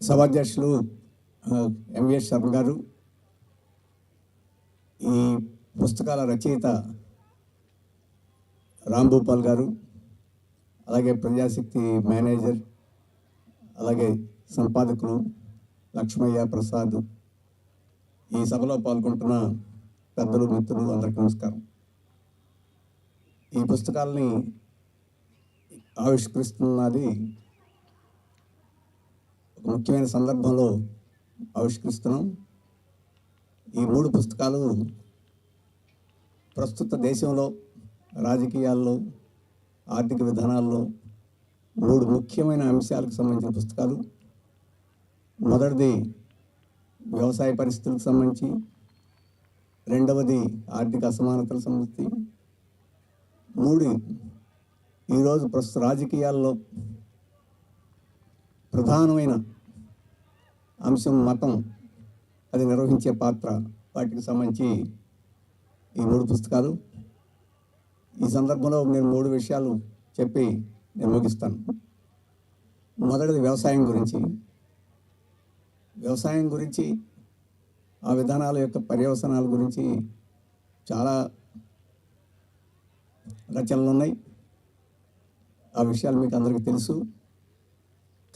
సభాధ్యక్షులు ఎంవిఎస్ శర్మ గారు ఈ పుస్తకాల రచయిత రాంభూపాల్ గారు అలాగే ప్రజాశక్తి మేనేజర్ అలాగే సంపాదకులు లక్ష్మయ్య ప్రసాద్ ఈ సభలో పాల్గొంటున్న పెద్దలు మిత్రులు అందరికీ నమస్కారం. ఈ పుస్తకాలని ఆవిష్కరిస్తున్నది ఒక ముఖ్యమైన సందర్భంలో ఆవిష్కరిస్తున్నాం. ఈ మూడు పుస్తకాలు ప్రస్తుత దేశంలో రాజకీయాల్లో ఆర్థిక విధానాల్లో మూడు ముఖ్యమైన అంశాలకు సంబంధించిన పుస్తకాలు. మొదటిది వ్యవసాయ పరిస్థితులకు సంబంధించి రెండవది ఆర్థిక అసమానతలకు సంబంధించి మూడు ఈరోజు ప్రస్తుత రాజకీయాల్లో ప్రధానమైన అంశం మతం. అది నిర్వహించే పాత్ర వాటికి సంబంధించి ఈ మూడు పుస్తకాలు. ఈ సందర్భంలో నేను మూడు విషయాలు చెప్పి నేను ముగిస్తాను. మొదటిది వ్యవసాయం గురించి. వ్యవసాయం గురించి ఆ విధానాల యొక్క పర్యవసనాల గురించి చాలా రచనలు ఉన్నాయి. ఆ విషయాలు మీకు అందరికీ తెలుసు.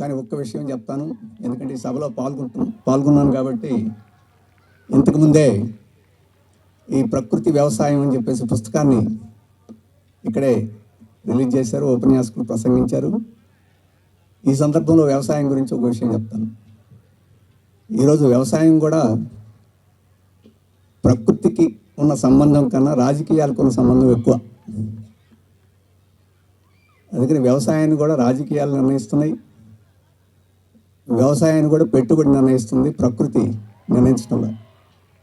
కానీ ఒక్క విషయం చెప్తాను. ఎందుకంటే ఈ సభలో పాల్గొంటు పాల్గొన్నాను కాబట్టి ఇంతకుముందే ఈ ప్రకృతి వ్యవసాయం అని చెప్పేసి పుస్తకాన్ని ఇక్కడే రిలీజ్ చేశారు ఉపన్యాసకులు ప్రసంగించారు. ఈ సందర్భంలో వ్యవసాయం గురించి ఒక విషయం చెప్తాను. ఈరోజు వ్యవసాయం కూడా ప్రకృతికి ఉన్న సంబంధం కన్నా రాజకీయాలకు ఉన్న సంబంధం ఎక్కువ. అందుకని వ్యవసాయాన్ని కూడా రాజకీయాలు నిర్ణయిస్తున్నాయి. వ్యవసాయాన్ని కూడా పెట్టుబడి నిర్ణయిస్తుంది ప్రకృతి నిర్ణయించడంలో.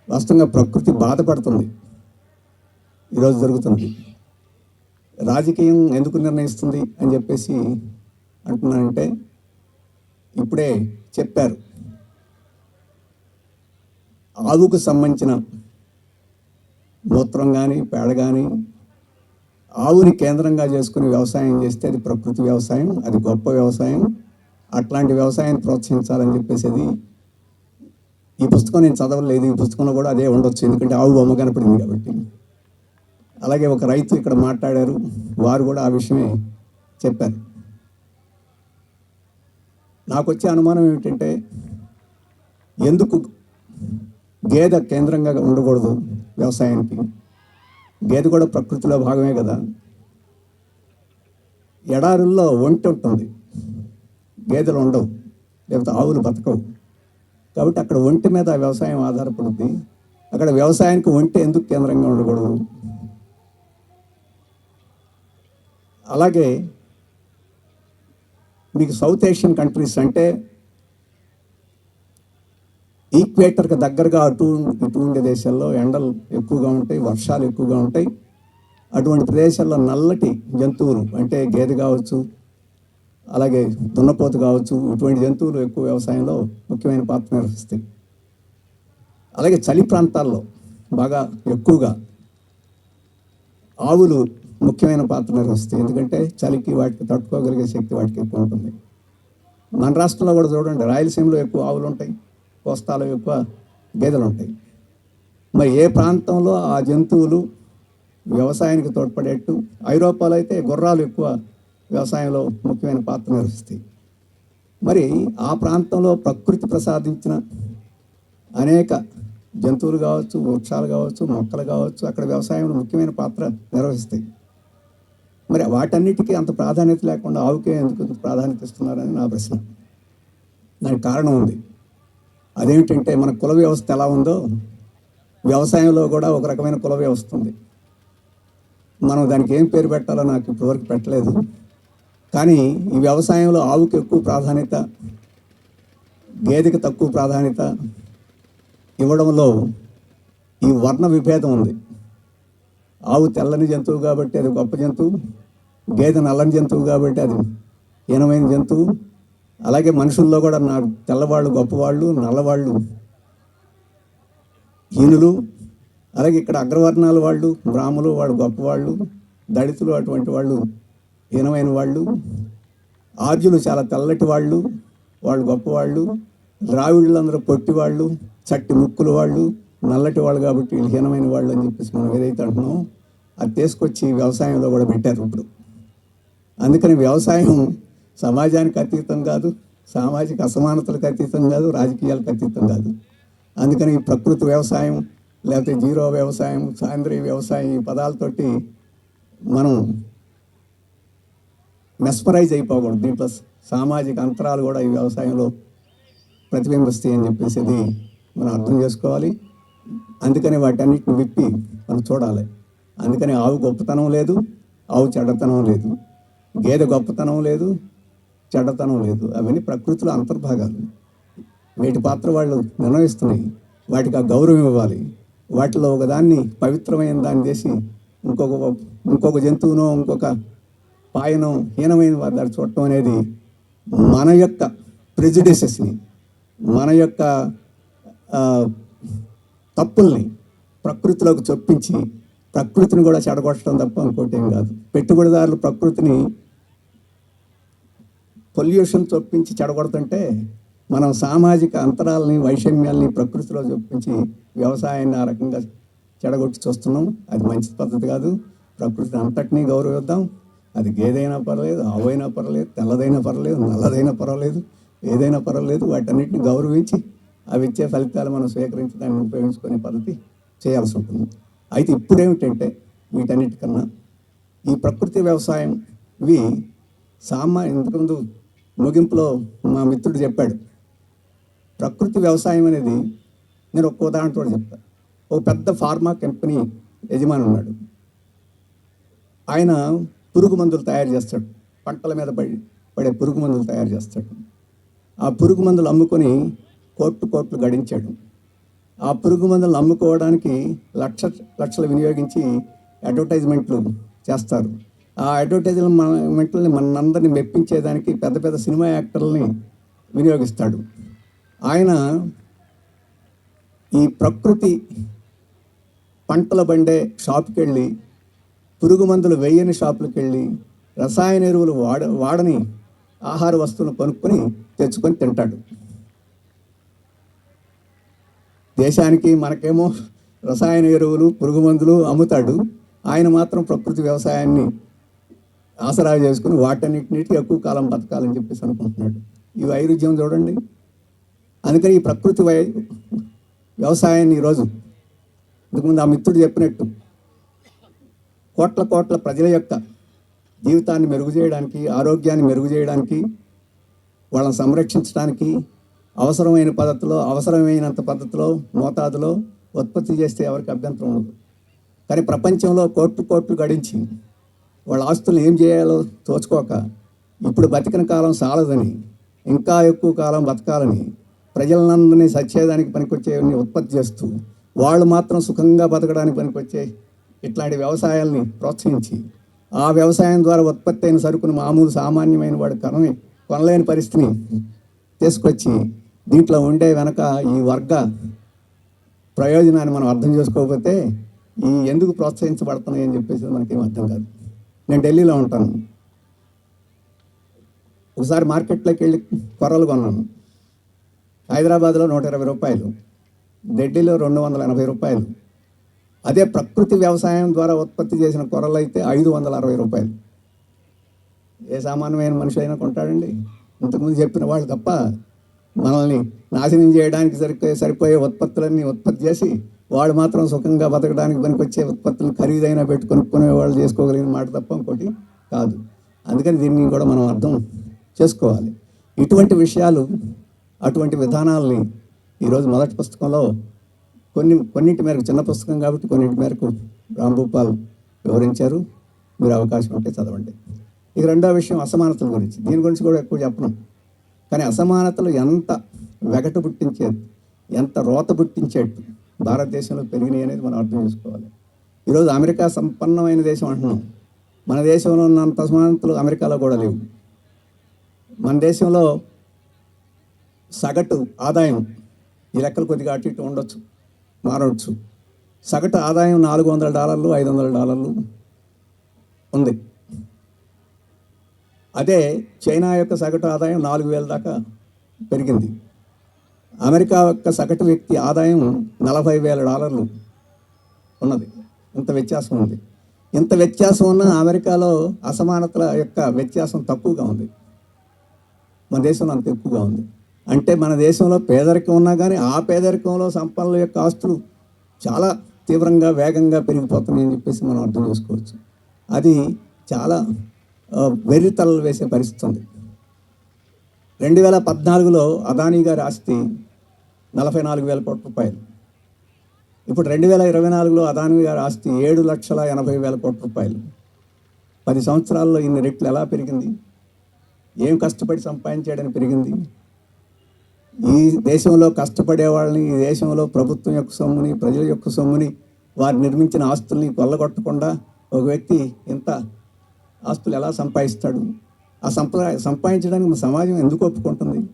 వాస్తవంగా ప్రకృతి బాధపడుతుంది. ఈరోజు జరుగుతుంది రాజకీయం ఎందుకు నిర్ణయిస్తుంది అని చెప్పేసి అంటున్నానంటే ఇప్పుడే చెప్పారు. ఆవుకు సంబంధించిన మూత్రం కానీ పేడ కానీ ఆవుని కేంద్రంగా చేసుకుని వ్యవసాయం చేస్తే అది ప్రకృతి వ్యవసాయం అది గొప్ప వ్యవసాయం. అట్లాంటి వ్యవసాయాన్ని ప్రోత్సహించాలని చెప్పేసి ఈ పుస్తకం నేను చదవలేదు. ఈ పుస్తకంలో కూడా అదే ఉండొచ్చు. ఎందుకంటే ఆవు బొమ్మ కనపడింది కాబట్టి. అలాగే ఒక రైతు ఇక్కడ మాట్లాడారు. వారు కూడా ఆ విషయమే చెప్పారు. నాకు వచ్చే అనుమానం ఏమిటంటే ఎందుకు గేదె కేంద్రంగా ఉండకూడదు వ్యవసాయానికి? గేదె కూడా ప్రకృతిలో భాగమే కదా. ఎడారుల్లో ఒంటి ఉంటుంది గేదెలు ఉండవు లేకపోతే ఆవులు బతకవు. కాబట్టి అక్కడ ఒంటి మీద వ్యవసాయం ఆధారపడుద్ది. అక్కడ వ్యవసాయానికి ఒంటి ఎందుకు కేంద్రంగా ఉండకూడదు? అలాగే మీకు సౌత్ ఏషియన్ కంట్రీస్ అంటే ఈక్వేటర్కి దగ్గరగా అటు ఇటు ఉండే దేశాల్లో ఎండలు ఎక్కువగా ఉంటాయి వర్షాలు ఎక్కువగా ఉంటాయి. అటువంటి ప్రదేశాల్లో నల్లటి జంతువులు అంటే గేదె కావచ్చు అలాగే దున్నపోతు కావచ్చు ఇటువంటి జంతువులు ఎక్కువ వ్యవసాయంలో ముఖ్యమైన పాత్ర నిర్వహిస్తాయి. అలాగే చలి ప్రాంతాల్లో బాగా ఎక్కువగా ఆవులు ముఖ్యమైన పాత్ర నిర్వహిస్తాయి. ఎందుకంటే చలికి వాటికి తట్టుకోగలిగే శక్తి వాటికి ఎక్కువ ఉంటుంది. మన రాష్ట్రంలో కూడా చూడండి రాయలసీమలో ఎక్కువ ఆవులు ఉంటాయి కోస్తాలో ఎక్కువ గేదెలు ఉంటాయి. మరి ఏ ప్రాంతంలో ఆ జంతువులు వ్యవసాయానికి తోడ్పడేట్టు? ఐరోపాలో అయితే గుర్రాలు ఎక్కువ వ్యవసాయంలో ముఖ్యమైన పాత్ర నిర్వహిస్తాయి. మరి ఆ ప్రాంతంలో ప్రకృతి ప్రసాదించిన అనేక జంతువులు కావచ్చు వృక్షాలు కావచ్చు మొక్కలు కావచ్చు అక్కడ వ్యవసాయంలో ముఖ్యమైన పాత్ర నిర్వహిస్తాయి. మరి వాటన్నిటికీ అంత ప్రాధాన్యత లేకుండా ఆవుకే ఎందుకు ప్రాధాన్యత ఇస్తున్నారని నా ప్రశ్న. దానికి కారణం ఉంది. అదేమిటంటే మన కుల వ్యవస్థ ఎలా ఉందో వ్యవసాయంలో కూడా ఒక రకమైన కుల వ్యవస్థ ఉంది. మనం దానికి ఏం పేరు పెట్టాలో నాకు ఇప్పటివరకు పెట్టలేదు. కానీ ఈ వ్యవసాయంలో ఆవుకి ఎక్కువ ప్రాధాన్యత గేదెకి తక్కువ ప్రాధాన్యత ఇవ్వడంలో ఈ వర్ణ విభేదం ఉంది. ఆవు తెల్లని జంతువు కాబట్టి అది గొప్ప జంతువు గేదె నల్లని జంతువు కాబట్టి అది హీనమైన జంతువు. అలాగే మనుషుల్లో కూడా నా తెల్లవాళ్ళు గొప్పవాళ్ళు నల్లవాళ్ళు హీనులు. అలాగే ఇక్కడ అగ్రవర్ణాల వాళ్ళు బ్రాహ్మలు వాళ్ళు గొప్పవాళ్ళు దళితులు అటువంటి వాళ్ళు హీనమైన వాళ్ళు ఆర్జులు చాలా తెల్లటి వాళ్ళు వాళ్ళు గొప్పవాళ్ళు ద్రావిడులందరూ పొట్టి వాళ్ళు చట్టి ముక్కులు వాళ్ళు నల్లటి వాళ్ళు కాబట్టి వీళ్ళు హీనమైన వాళ్ళు అని చెప్పేసి మనం ఏదైతే అంటున్నామో అది తీసుకొచ్చి వ్యవసాయంలో కూడా పెట్టారు ఇప్పుడు. అందుకని వ్యవసాయం సమాజానికి అతీతం కాదు సామాజిక అసమానతలకు అతీతం కాదు రాజకీయాలకు అతీతం కాదు. అందుకని ప్రకృతి వ్యవసాయం లేకపోతే జీరో వ్యవసాయం సాంద్రీయ వ్యవసాయం ఈ పదాలతోటి మనం మెస్పరైజ్ అయిపోకూడదు. దీంట్లో సామాజిక అంతరాలు కూడా ఈ వ్యవసాయంలో ప్రతిబింబిస్తాయి అని చెప్పేసి మనం అర్థం చేసుకోవాలి. అందుకని వాటన్నిటిని విప్పి మనం చూడాలి. అందుకని ఆవు గొప్పతనం లేదు ఆవు చెడ్డతనం లేదు గేదె గొప్పతనం లేదు చెడ్డతనం లేదు. అవన్నీ ప్రకృతిలో అంతర్భాగాలు. వీటి పాత్ర వాళ్ళు నిర్ణయిస్తున్నాయి. వాటికి ఆ గౌరవం ఇవ్వాలి. వాటిలో ఒకదాన్ని పవిత్రమైన దాన్ని చేసి ఇంకొక ఇంకొక జంతువునో ఇంకొక పాయనం హీనమైన దాన్ని చూడటం అనేది మన యొక్క ప్రెజుడిసెస్ని మన యొక్క తప్పుల్ని ప్రకృతిలోకి చొప్పించి ప్రకృతిని కూడా చెడగొట్టడం తప్ప ఇంకోటి కాదు. పెట్టుబడిదారులు ప్రకృతిని పొల్యూషన్ చొప్పించి చెడగొడుతుంటే మనం సామాజిక అంతరాలని వైషమ్యాల్ని ప్రకృతిలో చొప్పించి వ్యవసాయాన్ని ఆ రకంగా చెడగొట్టి చూస్తున్నాం. అది మంచి పద్ధతి కాదు. ప్రకృతిని అంతటినీ గౌరవిద్దాం. అది గేదైనా పర్లేదు ఆవైనా పర్లేదు తెల్లదైనా పర్లేదు నల్లదైనా పర్వాలేదు ఏదైనా పర్వాలేదు వాటన్నిటిని గౌరవించి అవి ఇచ్చే ఫలితాలు మనం స్వీకరించి దాన్ని ఉపయోగించుకునే పద్ధతి చేయాల్సి ఉంటుంది. అయితే ఇప్పుడు ఏమిటంటే వీటన్నిటికన్నా ఈ ప్రకృతి వ్యవసాయం ఇవి సామా ఇంతకుముందు ముగింపులో మా మిత్రుడు చెప్పాడు ప్రకృతి వ్యవసాయం అనేది నేను ఒక్క ఉదాహరణతో చెప్తాను ఒక పెద్ద ఫార్మా కంపెనీ యజమాని ఉన్నాడు. ఆయన పురుగు మందులు తయారు చేస్తాడు. పంటల మీద పడి పడే పురుగు మందులు తయారు చేస్తాడు. ఆ పురుగు మందులు అమ్ముకొని కోట్లు కోట్లు గడించాడు. ఆ పురుగు మందులు అమ్ముకోవడానికి లక్ష లక్షలు వినియోగించి అడ్వర్టైజ్మెంట్లు చేస్తారు. ఆ అడ్వర్టైజ్మెంట్లని మనందరినీ మెప్పించేదానికి పెద్ద పెద్ద సినిమా యాక్టర్లని వినియోగిస్తాడు. ఆయన ఈ ప్రకృతి పంటల బండే షాప్కి వెళ్ళి పురుగు మందులు వేయని షాపులకు వెళ్ళి రసాయన ఎరువులు వాడ వాడని ఆహార వస్తువులు కొనుక్కొని తెచ్చుకొని తింటాడు. దేశానికి మనకేమో రసాయన ఎరువులు పురుగు మందులు అమ్ముతాడు. ఆయన మాత్రం ప్రకృతి వ్యవసాయాన్ని ఆసరా చేసుకుని వాటన్నిటిని ఎక్కువ కాలం బతకాలని చెప్పేసి అనుకుంటున్నాడు. ఈ వైరుధ్యం చూడండి. అందుకని ఈ ప్రకృతి వై వ్యవసాయాన్ని ఈరోజు ఇంతకుముందు ఆ మిత్రుడు చెప్పినట్టు కోట్ల కోట్ల ప్రజల యొక్క జీవితాన్ని మెరుగు చేయడానికి ఆరోగ్యాన్ని మెరుగు చేయడానికి వాళ్ళని సంరక్షించడానికి అవసరమైన పద్ధతిలో అవసరమైనంత పద్ధతిలో మోతాదులో ఉత్పత్తి చేస్తే ఎవరికి అభ్యంతరం ఉండదు. కానీ ప్రపంచంలో కోట్లు కోట్లు గడించి వాళ్ళ ఆస్తులు ఏం చేయాలో తోచుకోక ఇప్పుడు బతికిన కాలం సాలదని ఇంకా ఎక్కువ కాలం బతకాలని ప్రజలందరినీ సచ్చేదానికి పనికొచ్చేవన్నీ ఉత్పత్తి చేస్తూ వాళ్ళు మాత్రం సుఖంగా బతకడానికి పనికొచ్చే ఇట్లాంటి వ్యవసాయాల్ని ప్రోత్సహించి ఆ వ్యవసాయం ద్వారా ఉత్పత్తి అయిన సరుకును మామూలు సామాన్యమైన వాడు కొనని కొనలేని పరిస్థితిని తీసుకొచ్చి దీంట్లో ఉండే వెనక ఈ వర్గ ప్రయోజనాన్ని మనం అర్థం చేసుకోకపోతే ఈ ఎందుకు ప్రోత్సహించబడుతున్నాయి అని చెప్పేసి మనకేం అర్థం కాదు. నేను ఢిల్లీలో ఉంటాను. ఒకసారి మార్కెట్లోకి వెళ్ళి కొర్రలు కొన్నాను. హైదరాబాద్లో నూట ఇరవై రూపాయలు ఢిల్లీలో రెండు వందల ఎనభై రూపాయలు అదే ప్రకృతి వ్యవసాయం ద్వారా ఉత్పత్తి చేసిన కొరలు అయితే ఐదు వందల అరవై రూపాయలు. ఏ సామాన్యమైన మనిషి అయినా కొంటాడండి. ఇంతకుముందు చెప్పిన వాళ్ళు తప్ప మనల్ని నాశనం చేయడానికి సరిపోయే సరిపోయే ఉత్పత్తులన్నీ ఉత్పత్తి చేసి వాళ్ళు మాత్రం సుఖంగా బతకడానికి పనికొచ్చే ఉత్పత్తులు ఖరీదైనా పెట్టి కొనుక్కునే వాళ్ళు చేసుకోగలిగిన మాట తప్ప ఇంకోటి కాదు. అందుకని దీన్ని కూడా మనం అర్థం చేసుకోవాలి. ఇటువంటి విషయాలు అటువంటి విధానాలని ఈరోజు మొదటి పుస్తకంలో కొన్ని కొన్నింటి మేరకు చిన్న పుస్తకం కాబట్టి కొన్నింటి మేరకు రాంభూపాల్ వివరించారు. మీరు అవకాశం ఉంటే చదవండి. ఇక రెండో విషయం అసమానతల గురించి. దీని గురించి కూడా ఎక్కువ చెప్పను. కానీ అసమానతలు ఎంత వెగట పుట్టించేది ఎంత రోత పుట్టించేట్టు భారతదేశంలో పెరిగినాయి అనేది మనం అర్థం చేసుకోవాలి. ఈరోజు అమెరికా సంపన్నమైన దేశం అంటున్నాం. మన దేశంలో ఉన్నంత అసమానతలు అమెరికాలో కూడా లేవు. మన దేశంలో సగటు ఆదాయం ఈ లెక్కలు కొద్దిగా అటు ఇటు ఉండొచ్చు. మారవచ్చు. సగటు ఆదాయం నాలుగు వందల డాలర్లు ఐదు వందల డాలర్లు ఉంది. అదే చైనా యొక్క సగటు ఆదాయం నాలుగు వేల దాకా పెరిగింది. అమెరికా యొక్క సగటు వ్యక్తి ఆదాయం నలభై వేల డాలర్లు ఉన్నది. ఇంత వ్యత్యాసం ఉంది. ఇంత వ్యత్యాసం ఉన్న అమెరికాలో అసమానతల యొక్క వ్యత్యాసం తక్కువగా ఉంది. మన దేశంలో అంత ఎక్కువగా ఉంది. అంటే మన దేశంలో పేదరికం ఉన్నా కానీ ఆ పేదరికంలో సంపన్నుల యొక్క ఆస్తులు చాలా తీవ్రంగా వేగంగా పెరిగిపోతున్నాయని చెప్పేసి మనం అర్థం చేసుకోవచ్చు. అది చాలా వెర్రితలలు వెర్రి తలలు వేసే పరిస్థితి ఉంది. రెండు వేల పద్నాలుగులో అదానీ గారి ఆస్తి నలభై నాలుగు వేల కోట్ల రూపాయలు. ఇప్పుడు రెండు వేల ఇరవై నాలుగులో అదానీ గారి ఆస్తి ఏడు లక్షల ఎనభై వేల కోట్ల రూపాయలు. పది సంవత్సరాల్లో ఇన్ని రెట్లు ఎలా పెరిగింది? ఏం కష్టపడి సంపాదించాడని పెరిగింది? ఈ దేశంలో కష్టపడే వాళ్ళని ఈ దేశంలో ప్రభుత్వం యొక్క సొమ్ముని ప్రజల యొక్క సొమ్ముని వారు నిర్మించిన ఆస్తుల్ని కొల్లగొట్టకుండా ఒక వ్యక్తి ఇంత ఆస్తులు ఎలా సంపాదిస్తాడు? ఆ సంపా సంపాదించడానికి మన సమాజం ఎందుకు ఒప్పుకుంటుంది?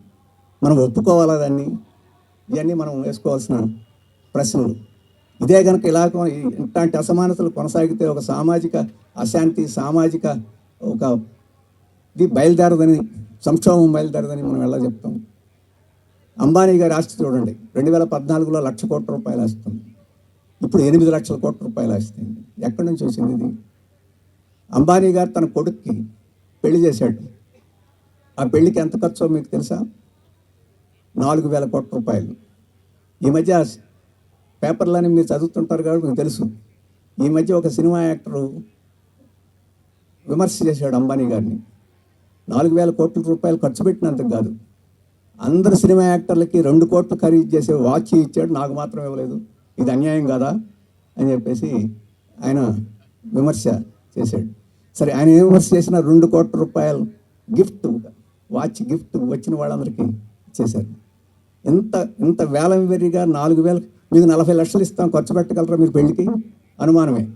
మనం ఒప్పుకోవాలా దాన్ని? ఇవన్నీ మనం వేసుకోవాల్సిన ప్రశ్నలు. ఇదే కనుక ఇలా ఇట్లాంటి అసమానతలు కొనసాగితే ఒక సామాజిక అశాంతి సామాజిక ఒక ఇది బయలుదేరదని సంక్షోభం బయలుదేరదని మనం ఎలా చెప్తాం? అంబానీ గారి ఆస్తి చూడండి. రెండు వేల పద్నాలుగులో లక్ష కోట్ల రూపాయలు వస్తుంది ఇప్పుడు ఎనిమిది లక్షల కోట్ల రూపాయలు వేస్తుంది ఎక్కడి నుంచి వచ్చింది ఇది? అంబానీ గారు తన కొడుక్కి పెళ్ళి చేశాడు. ఆ పెళ్ళికి ఎంత ఖర్చో మీకు తెలుసా? నాలుగు వేల కోట్ల రూపాయలు. ఈ మధ్య పేపర్లని మీరు చదువుతుంటారు కాబట్టి మీకు తెలుసు. ఈ మధ్య ఒక సినిమా యాక్టరు విమర్శ చేశాడు అంబానీ గారిని. నాలుగు వేల కోట్ల రూపాయలు ఖర్చు పెట్టినందుకు కాదు. అందరు సినిమా యాక్టర్లకి రెండు కోట్లు ఖరీదు చేసే వాచ్ ఇచ్చాడు. నాకు మాత్రం ఇవ్వలేదు. ఇది అన్యాయం కదా అని చెప్పేసి ఆయన విమర్శ చేశాడు. సరే ఆయన ఏ విమర్శ చేసినా రెండు కోట్ల రూపాయలు గిఫ్ట్ వాచ్ గిఫ్ట్ వచ్చిన వాళ్ళందరికీ ఇచ్చేశారు. ఇంత ఇంత వేలం వెరిగా నాలుగు వేల మీకు నలభై లక్షలు ఇస్తాం ఖర్చు పెట్టగలరా మీరు పెళ్ళికి అనుమానమే.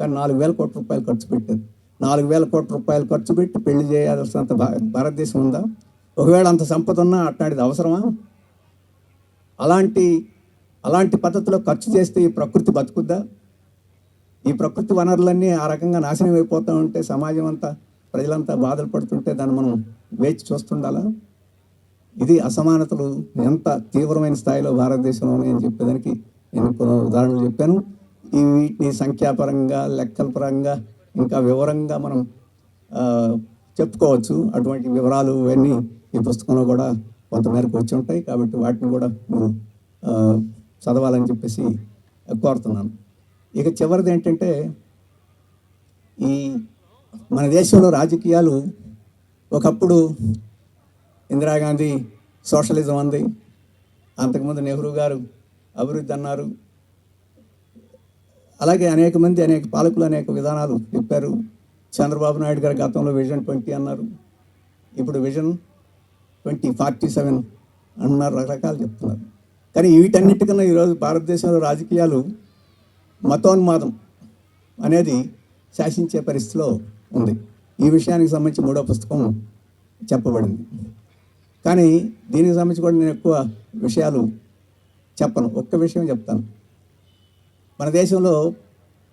కానీ నాలుగు వేల కోట్ల రూపాయలు ఖర్చు పెట్టారు. నాలుగు వేల కోట్ల రూపాయలు ఖర్చు పెట్టి పెళ్ళి చేయాల్సినంత భారతదేశం ఉందా? ఒకవేళ అంత సంపద ఉన్నా అట్లాంటిది అవసరమా? అలాంటి అలాంటి పద్ధతిలో ఖర్చు చేస్తే ఈ ప్రకృతి బతుకుద్దా? ఈ ప్రకృతి వనరులన్నీ ఆ రకంగా నాశనం అయిపోతూ ఉంటే సమాజం అంతా ప్రజలంతా బాధలు పడుతుంటే దాన్ని మనం వేచి చూస్తుండాలా? ఇది అసమానతలు ఎంత తీవ్రమైన స్థాయిలో భారతదేశంలో ఉన్నాయని చెప్పేదానికి నేను కొన్ని ఉదాహరణలు చెప్పాను. ఈ వీటిని సంఖ్యాపరంగా లెక్కల పరంగా ఇంకా వివరంగా మనం చెప్పుకోవచ్చు. అటువంటి వివరాలు ఇవన్నీ ఈ పుస్తకంలో కూడా కొంతమేరకు వచ్చి ఉంటాయి. కాబట్టి వాటిని కూడా మీరు చదవాలని చెప్పేసి కోరుతున్నాను. ఇక చివరిది ఏంటంటే ఈ మన దేశంలో రాజకీయాలు ఒకప్పుడు ఇందిరాగాంధీ సోషలిజం అంది. అంతకుముందు నెహ్రూ గారు అభివృద్ధి అన్నారు. అలాగే అనేక మంది అనేక పాలకులు అనేక విధానాలు చెప్పారు. చంద్రబాబు నాయుడు గారు గతంలో విజన్ ట్వంటీ అన్నారు. ఇప్పుడు విజన్ ట్వంటీ ఫార్టీ సెవెన్ అన్నారు రకరకాలు చెప్తున్నారు. కానీ వీటన్నిటికన్నా ఈరోజు భారతదేశంలో రాజకీయాలు మతోన్మాదం అనేది శాసించే పరిస్థితిలో ఉంది. ఈ విషయానికి సంబంధించి మూడో పుస్తకం చెప్పబడింది. కానీ దీనికి సంబంధించి కూడా నేను ఎక్కువ విషయాలు చెప్పను. ఒక్క విషయం చెప్తాను. మన దేశంలో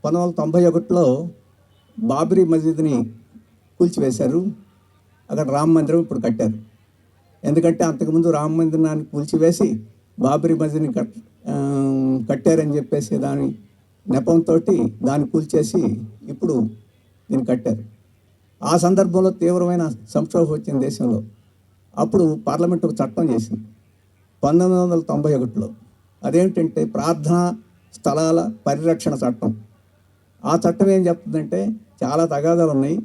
పంతొమ్మిది వందల తొంభై ఒకటిలో బాబ్రీ మసీద్ని కూల్చివేశారు. అక్కడ రామ మందిరం ఇప్పుడు కట్టారు. ఎందుకంటే అంతకుముందు రామ మందిరాన్ని కూల్చివేసి బాబరీ మసీద్ని కట్ కట్టారని చెప్పేసి దాని నెపంతో దాన్ని కూల్చేసి ఇప్పుడు దీన్ని కట్టారు. ఆ సందర్భంలో తీవ్రమైన సంక్షోభం వచ్చింది దేశంలో. అప్పుడు పార్లమెంట్ ఒక చట్టం చేసింది. పంతొమ్మిది వందల తొంభై ఒకటిలో. అదేంటంటే ప్రార్థనా స్థలాల పరిరక్షణ చట్టం. ఆ చట్టం ఏం చెప్తుందంటే చాలా తగాదాలు ఉన్నాయి.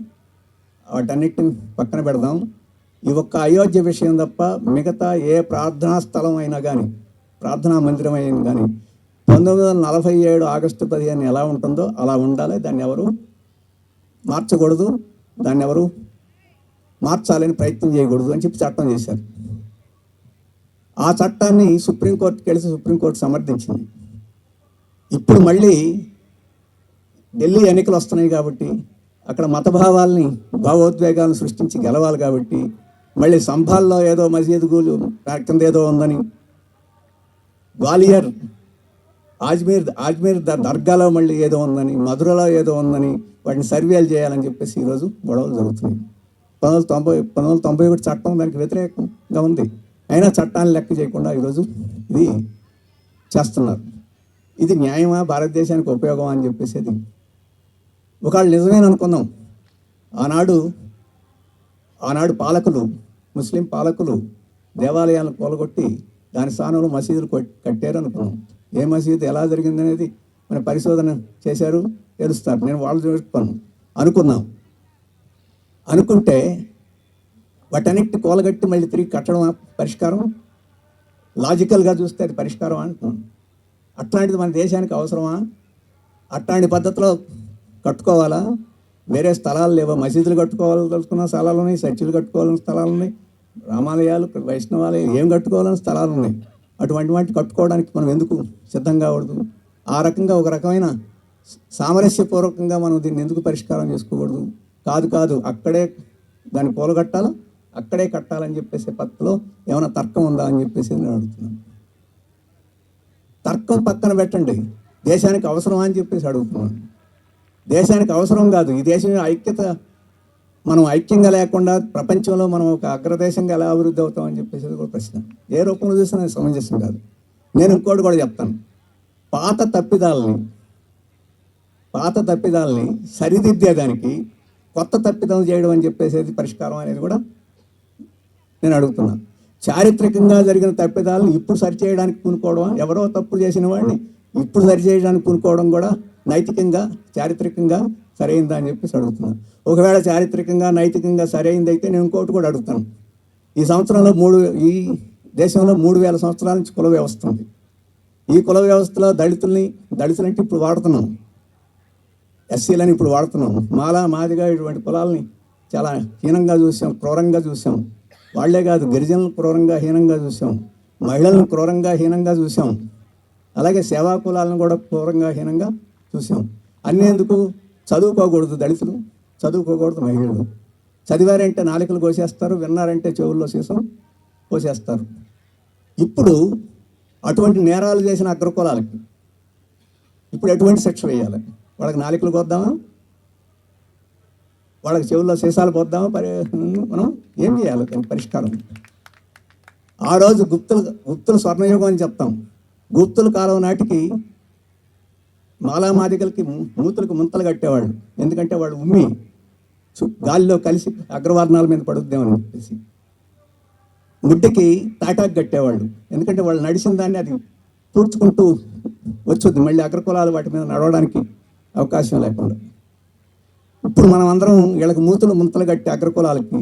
వాటన్నిటిని పక్కన పెడదాం. ఈ ఒక్క అయోధ్య విషయం తప్ప మిగతా ఏ ప్రార్థనా స్థలం అయినా కానీ ప్రార్థనా మందిరం అయినా కానీ పంతొమ్మిది వందల నలభై ఏడు ఆగస్టు పదిహేను ఎలా ఉంటుందో అలా ఉండాలి. దాన్ని ఎవరు మార్చకూడదు. దాన్ని ఎవరు మార్చాలని ప్రయత్నం చేయకూడదు అని చెప్పి చట్టం చేశారు. ఆ చట్టాన్ని సుప్రీంకోర్టుకి వెళితే సుప్రీంకోర్టు సమర్థించింది. ఇప్పుడు మళ్ళీ ఢిల్లీ ఎన్నికలు వస్తున్నాయి కాబట్టి అక్కడ మతభావాల్ని భావోద్వేగాలను సృష్టించి గెలవాలి కాబట్టి మళ్ళీ సంభాల్లో ఏదో మసీదు గూలు కింద ఏదో ఉందని. గ్వాలియర్ అజ్మీర్ అజ్మీర్ ద- దర్గాలో మళ్ళీ ఏదో ఉందని మధురలో ఏదో ఉందని వాటిని సర్వేలు చేయాలని చెప్పేసి ఈరోజు గొడవలు జరుగుతున్నాయి. పంతొమ్మిది వందల తొంభై పంతొమ్మిది వందల తొంభై ఒకటి చట్టం దానికి వ్యతిరేకంగా ఉంది. అయినా చట్టాన్ని లెక్క చేయకుండా ఈరోజు ఇది చేస్తున్నారు. ఇది న్యాయమా భారతదేశానికి ఉపయోగమా అని చెప్పేసి అది. ఒకవేళ నిజమేననుకుందాం. ఆనాడు ఆనాడు పాలకులు ముస్లిం పాలకులు దేవాలయాలను కూలగొట్టి దాని స్థానంలో మసీదులు కట్టారు అనుకున్నాం. ఏ మసీదు ఎలా జరిగిందనేది మన పరిశోధన చేశారు తెలుస్తారు. నేను వాళ్ళు చూసుకున్నాను అనుకున్నాం. అనుకుంటే వాటన్నిటిని కూలగట్టి మళ్ళీ తిరిగి కట్టడం పరిష్కారం? లాజికల్గా చూస్తే అది పరిష్కారం అంటున్నాం అట్లాంటిది మన దేశానికి అవసరమా? అట్లాంటి పద్ధతిలో కట్టుకోవాలా? వేరే స్థలాలు లేవా? మసీదులు కట్టుకోవాలనుకున్న స్థలాలు ఉన్నాయి చర్చిలు కట్టుకోవాలని స్థలాలు ఉన్నాయి రామాలయాలు వైష్ణవాలయాలు ఏం కట్టుకోవాలని స్థలాలు ఉన్నాయి? అటువంటి వాటిని కట్టుకోవడానికి మనం ఎందుకు సిద్ధం కావడదు ఆ రకంగా ఒక రకమైన సామరస్యపూర్వకంగా మనం దీన్ని ఎందుకు పరిష్కారం చేసుకోకూడదు? కాదు కాదు అక్కడే దాన్ని పూలగట్టాలా అక్కడే కట్టాలని చెప్పేసి పద్ధతిలో ఏమైనా తర్కం ఉందా అని చెప్పేసి నేను అడుగుతున్నాను. తర్కం పక్కన పెట్టండి. దేశానికి అవసరమా అని చెప్పేసి అడుగుతున్నాను. దేశానికి అవసరం కాదు. ఈ దేశం ఐక్యత మనం ఐక్యంగా లేకుండా ప్రపంచంలో మనం ఒక అగ్రదేశంగా ఎలా అభివృద్ధి అవుతాం అని చెప్పేసి అది కూడా ప్రశ్న. ఏ రూపంలో చూసినా సమంజసం కాదు. నేను ఇంకోటి కూడా చెప్తాను. పాత తప్పిదాలని పాత తప్పిదాలని సరిదిద్దేదానికి కొత్త తప్పిదం చేయడం అని చెప్పేసి పరిష్కారం అనేది కూడా నేను అడుగుతున్నాను చారిత్రకంగా జరిగిన తప్పిదాలను ఇప్పుడు సరిచేయడానికి పూనుకోవడం ఎవరో తప్పు చేసిన వాడిని ఇప్పుడు సరిచేయడానికి పూనుకోవడం కూడా నైతికంగా చారిత్రకంగా సరైందా అని చెప్పేసి అడుగుతున్నాను. ఒకవేళ చారిత్రకంగా నైతికంగా సరైందైతే నేను ఇంకోటి కూడా అడుగుతాను. ఈ సంవత్సరంలో మూడు ఈ దేశంలో మూడు వేల సంవత్సరాల నుంచి కుల వ్యవస్థ ఉంది. ఈ కుల వ్యవస్థలో దళితుల్ని దళితులంటే ఇప్పుడు వాడుతున్నాం. ఎస్సీలని ఇప్పుడు వాడుతున్నాం. మాలా మాదిగా ఇటువంటి కులాలని చాలా హీనంగా చూసాం క్రూరంగా చూసాం. వాళ్ళే కాదు గిరిజనులను క్రూరంగా హీనంగా చూసాం. మహిళలను క్రూరంగా హీనంగా చూసాం. అలాగే సేవా కులాలను కూడా క్రూరంగా హీనంగా చూసాం. అన్నీ ఎందుకు? చదువుకోకూడదు దళితులు చదువుకోకూడదు మహిళలు. చదివారంటే నాలికలు కోసేస్తారు విన్నారంటే చెవుల్లో సీసం కోసేస్తారు. ఇప్పుడు అటువంటి నేరాలు చేసిన అగ్రకులాలకి ఇప్పుడు ఎటువంటి శిక్ష వేయాలి? వాళ్ళకి నాలికలు కొద్దామా? వాళ్ళకి చెవుల్లో సీసాలు పోద్దామా? పరి మనం ఏం చేయాలి? దానికి పరిష్కారం. ఆ రోజు గుప్తులు గుప్తులు స్వర్ణయుగం అని చెప్తాం. గుప్తుల కాలం నాటికి మాలామాదికలకి మూతులకు ముంతలు కట్టేవాళ్ళు. ఎందుకంటే వాళ్ళు ఉమ్మి. చు- గాలిలో కలిసి అగ్రవర్ణాల మీద పడుద్దామని చెప్పేసి. ముడ్డకి తాటాకు కట్టేవాళ్ళు. ఎందుకంటే వాళ్ళు నడిచిన దాన్ని అది పూడ్చుకుంటూ వచ్చుద్ది. మళ్ళీ అగ్రకులాలు వాటి మీద నడవడానికి అవకాశం లేకుండా. ఇప్పుడు మనం అందరం వీళ్ళకి మూతులు ముంతలు కట్టి అగ్రకులాలకి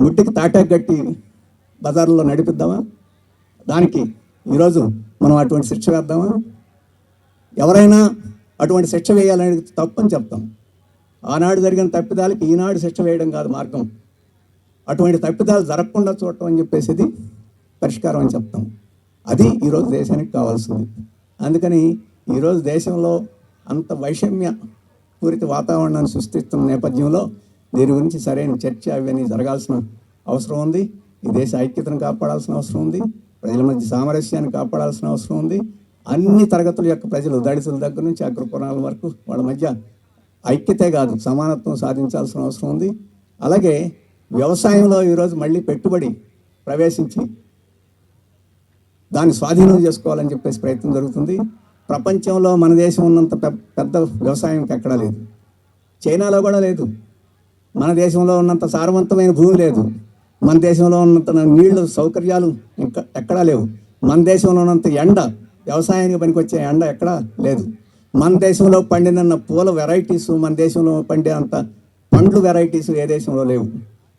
ముడ్డికి తాటాకు కట్టి బజార్లో నడిపిద్దామా? దానికి ఈరోజు మనం అటువంటి శిక్ష వేద్దామా? ఎవరైనా అటువంటి శిక్ష వేయాలనేది తప్పని చెప్తాం. ఆనాడు జరిగిన తప్పిదాలకి ఈనాడు శిక్ష వేయడం కాదు మార్గం. అటువంటి తప్పిదాలు జరగకుండా చూడటం అని చెప్పేసి పరిష్కారం అని చెప్తాం. అది ఈరోజు దేశానికి కావాల్సింది. అందుకని ఈరోజు దేశంలో అంత వైషమ్య పూరిత వాతావరణాన్ని సృష్టిస్తున్న నేపథ్యంలో దీని గురించి సరైన చర్చ అవన్నీ జరగాల్సిన అవసరం ఉంది. ఈ దేశ ఐక్యతను కాపాడాల్సిన అవసరం ఉంది. ప్రజల మధ్య సామరస్యాన్ని కాపాడాల్సిన అవసరం ఉంది. అన్ని తరగతుల యొక్క ప్రజలు దళితుల దగ్గర నుంచి అగ్రపురాల వరకు వాళ్ళ మధ్య ఐక్యతే కాదు సమానత్వం సాధించాల్సిన అవసరం ఉంది. అలాగే వ్యవసాయంలో ఈరోజు మళ్ళీ పెట్టుబడి ప్రవేశించి దాన్ని స్వాధీనం చేసుకోవాలని చెప్పేసి ప్రయత్నం జరుగుతుంది. ప్రపంచంలో మన దేశం ఉన్నంత పెద్ద వ్యవసాయం ఎక్కడా లేదు. చైనాలో కూడా లేదు. మన దేశంలో ఉన్నంత సారవంతమైన భూమి లేదు. మన దేశంలో ఉన్నంత నీళ్ళు సౌకర్యాలు ఇంకా ఎక్కడా లేవు. మన దేశంలో ఉన్నంత ఎండ వ్యవసాయానికి పనికొచ్చే ఎండ ఎక్కడా లేదు. మన దేశంలో పండిన పూల వెరైటీస్ మన దేశంలో పండే అంత పండ్లు వెరైటీస్ ఏ దేశంలో లేవు.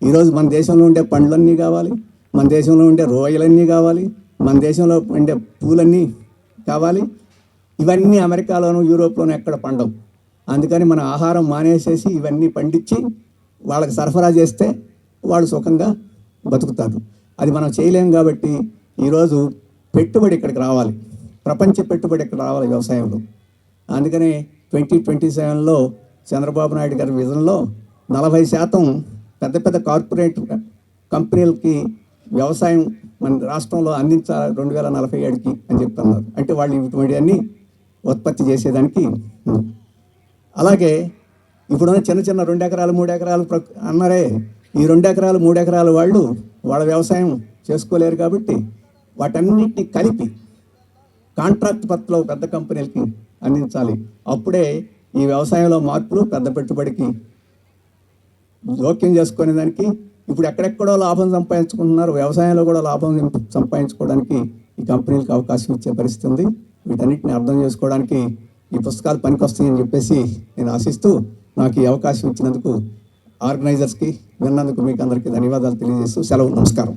ఈరోజు మన దేశంలో ఉండే పండ్లన్నీ కావాలి మన దేశంలో ఉండే రోయలన్నీ కావాలి మన దేశంలో ఉండే పూలన్నీ కావాలి. ఇవన్నీ అమెరికాలోనూ యూరోప్లోనూ ఎక్కడ పండవు. అందుకని మన ఆహారం మానేసేసి ఇవన్నీ పండించి వాళ్ళకి సరఫరా చేస్తే వాళ్ళు సుఖంగా బతుకుతారు. అది మనం చేయలేం కాబట్టి ఈరోజు పెట్టుబడి ఇక్కడికి రావాలి. ప్రపంచ పెట్టుబడి ఇక్కడ రావాలి వ్యవసాయంలో. అందుకనే ట్వంటీ ట్వంటీ సెవెన్లో చంద్రబాబు నాయుడు గారి విజన్లో నలభై శాతం పెద్ద పెద్ద కార్పొరేట్ కంపెనీలకి వ్యవసాయం మన రాష్ట్రంలో అందించాలి రెండు వేల నలభై ఏడుకి అని చెప్తున్నారు. అంటే వాళ్ళు ఇటువంటి అన్ని ఉత్పత్తి చేసేదానికి అలాగే ఇప్పుడున్న చిన్న చిన్న రెండు ఎకరాలు మూడు ఎకరాలు అన్నారే ఈ రెండు ఎకరాలు మూడు ఎకరాలు వాళ్ళు వాళ్ళ వ్యవసాయం చేసుకోలేరు కాబట్టి వాటన్నిటిని కలిపి కాంట్రాక్ట్ పత్రలో పెద్ద కంపెనీలకి అందించాలి. అప్పుడే ఈ వ్యవసాయంలో మార్పులు పెద్ద పెట్టుబడికి జోక్యం చేసుకునే దానికి ఇప్పుడు ఎక్కడెక్కడో లాభం సంపాదించుకుంటున్నారు. వ్యవసాయంలో కూడా లాభం సంపాదించుకోవడానికి ఈ కంపెనీలకు అవకాశం ఇచ్చే పరిస్థితి ఉంది. వీటన్నిటిని అర్థం చేసుకోవడానికి ఈ పుస్తకాలు పనికొస్తాయని చెప్పేసి నేను ఆశిస్తూ నాకు ఈ అవకాశం ఇచ్చినందుకు ఆర్గనైజర్స్కి విన్నందుకు మీకు అందరికీ ధన్యవాదాలు తెలియజేస్తూ సెలవు. నమస్కారం.